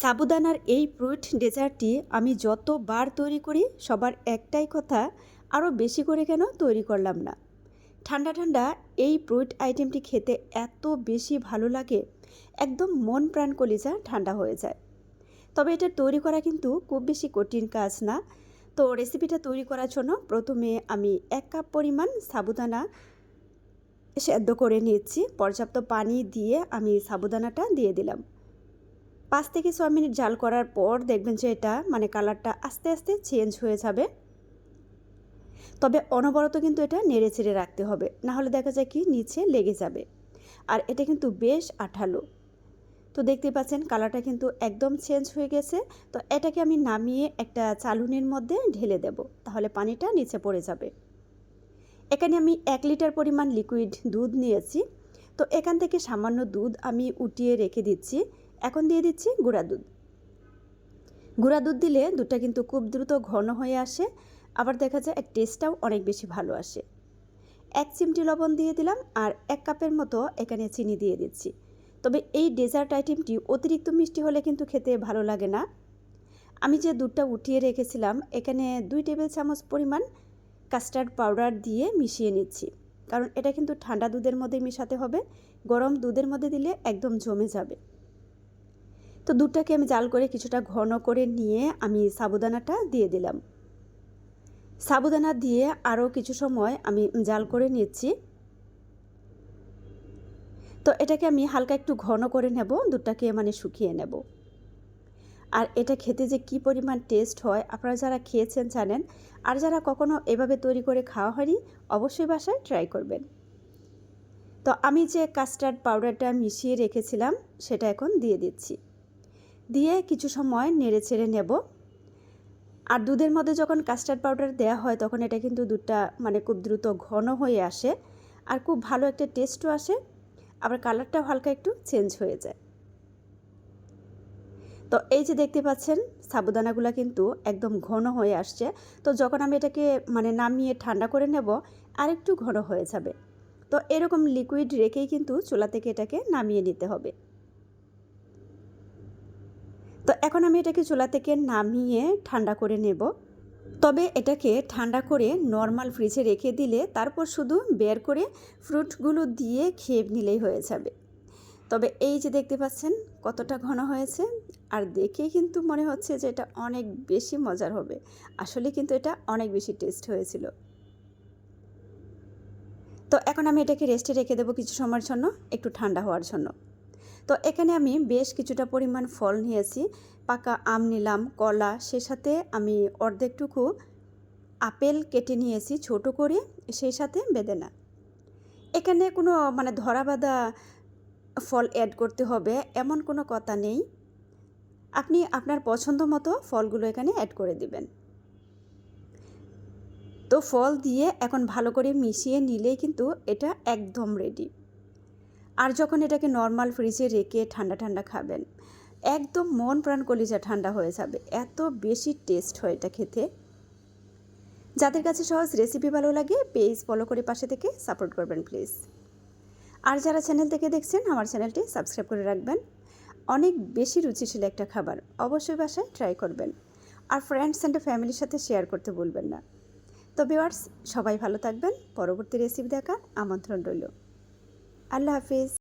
সাবুদানার এই ফ্রুট ডেজার্টটি আমি যতবার তৈরি করি, সবার একটাই কথা, আরও বেশি করে কেন তৈরি করলাম না। ঠান্ডা ঠান্ডা এই ফ্রুট আইটেমটি খেতে এত বেশি ভালো লাগে, একদম মন প্রাণ কলিজা ঠান্ডা হয়ে যায়। তবে এটা তৈরি করা কিন্তু খুব বেশি কঠিন কাজ না। তো রেসিপিটা তৈরি করার জন্য প্রথমে আমি এক কাপ পরিমাণ সাবুদানা সেদ্ধ করে নিচ্ছি পর্যাপ্ত পানি দিয়ে আমি সাবুদানাটা দিয়ে দিলাম। পাঁচ থেকে ছয় মিনিট জাল করার পর দেখবেন যে এটা মানে কালারটা আস্তে আস্তে চেঞ্জ হয়ে যাবে। তবে অনবরত কিন্তু এটা নেড়ে চেড়ে রাখতে হবে, না হলে দেখা যায় কি নিচে লেগে যাবে। আর এটা কিন্তু বেশ আঠালো। তো দেখতে পাচ্ছেন কালারটা কিন্তু একদম চেঞ্জ হয়ে গেছে। তো এটাকে আমি নামিয়ে একটা চালুনির মধ্যে ঢেলে দেব, তাহলে পানিটা নিচে পড়ে যাবে। এখানে আমি এক লিটার পরিমাণ লিকুইড দুধ নিয়েছি। তো এখান থেকে সামান্য দুধ আমি উঠিয়ে রেখে দিচ্ছি। এখন দিয়ে দিচ্ছি গুঁড়া দুধ। গুঁড়া দুধ দিলে দুধটা কিন্তু খুব দ্রুত ঘন হয়ে আসে, আবার দেখা যায় এর টেস্টটাও অনেক বেশি ভালো আসে। এক চিমটি লবণ দিয়ে দিলাম আর এক কাপের মতো এখানে চিনি দিয়ে দিচ্ছি। তবে এই ডেজার্ট আইটেমটি অতিরিক্ত মিষ্টি হলে কিন্তু খেতে ভালো লাগে না। আমি যে দুধটা উঠিয়ে রেখেছিলাম, এখানে দুই টেবিল চামচ পরিমাণ কাস্টার্ড পাউডার দিয়ে মিশিয়ে নিচ্ছি। কারণ এটা কিন্তু ঠান্ডা দুধের মধ্যে মেশাতে হবে, গরম দুধের মধ্যে দিলে একদম জমে যাবে। তো দুধটাকে আমি জাল করে কিছুটা ঘন করে নিয়ে আমি সাবুদানাটা দিয়ে দিলাম। সাবুদানা দিয়ে আরও কিছু সময় আমি জাল করে নিচ্ছি। তো এটাকে আমি হালকা একটু ঘন করে নেব, দুধটাকে মানে শুকিয়ে নেব। আর এটা খেতে যে কি পরিমাণ টেস্ট হয়, আপনারা যারা খেয়েছেন জানেন, আর যারা কখনো এভাবে তৈরি করে খাওয়া হয়নি, অবশ্যই বাসায় ট্রাই করবেন। তো আমি যে কাস্টার্ড পাউডারটা মিশিয়ে রেখেছিলাম, সেটা এখন দিয়ে দিচ্ছি। দিয়ে কিছু সময় নেড়ে চেড়ে নেব। আর দুধের মধ্যে যখন কাস্টার্ড পাউডার দেওয়া হয়, তখন এটা কিন্তু দুধটা মানে খুব দ্রুত ঘন হয়ে আসে আর খুব ভালো একটা টেস্টও আসে। আবার কালারটাও হালকা একটু চেঞ্জ হয়ে যায়। তো এই যে দেখতে পাচ্ছেন, সাবুদানাগুলো কিন্তু একদম ঘন হয়ে আসছে। তো যখন আমি এটাকে মানে নামিয়ে ঠান্ডা করে নেব আর একটু ঘন হয়ে যাবে। তো এরকম লিকুইড রেখেই কিন্তু চুলা থেকে এটাকে নামিয়ে নিতে হবে। তো এখন আমি এটাকে চুলা থেকে নামিয়ে ঠান্ডা করে নেব। তবে এটাকে ঠান্ডা করে নর্মাল ফ্রিজে রেখে দিলে তারপর শুধু বের করে ফ্রুটগুলো দিয়ে খেয়ে নিলেই হয়ে যাবে। তবে এই যে দেখতে পাচ্ছেন কতটা ঘন হয়েছে, আর দেখে কিন্তু মনে হচ্ছে যে এটা অনেক বেশি মজার হবে। আসলে কিন্তু এটা অনেক বেশি টেস্ট হয়েছিল। তো এখন আমি এটাকে রেস্টে রেখে দেবো কিছু সময়ের জন্য, একটু ঠান্ডা হওয়ার জন্য। তো এখানে আমি বেশ কিছুটা পরিমাণ ফল নিয়েছি। পাকা আম নিলাম, কলা, সে সাথে আমি অর্ধেকটুকু আপেল কেটে নিয়েছি ছোট করে, সেই সাথে বেদেনা এখানে কোনো মানে ধরা বাঁধা ফল অ্যাড করতে হবে, এমন কোনো কথা নেই। আপনি আপনার পছন্দ মতো ফলগুলো এখানে অ্যাড করে দিবেন। তো ফল দিয়ে এখন ভালো করে মিশিয়ে নিলেই কিন্তু এটা একদম রেডি আর যখন এটাকে নর্মাল ফ্রিজে রেখে ঠান্ডা ঠান্ডা খাবেন, একদম মন প্রাণ কলিজা ঠান্ডা হয়ে যাবে। এত বেশি টেস্ট হয় এটা খেতে। যাদের কাছে সহজ রেসিপি ভালো লাগে পেজ ফলো করে পাশে থেকে সাপোর্ট করবেন প্লিজ আর যারা চ্যানেল থেকে দেখছেন, আমার চ্যানেলটি সাবস্ক্রাইব করে রাখবেন। অনেক বেশি রুচিশীল একটা খাবার অবশ্যই বাসায় ট্রাই করবেন। আর ফ্রেন্ডস অ্যান্ড ফ্যামিলির সাথে শেয়ার করতে ভুলবেন না। তো ভিওয়ার্স সবাই ভালো থাকবেন। পরবর্তী রেসিপি দেখার আমন্ত্রণ রইল। আল্লাহ হাফিজ।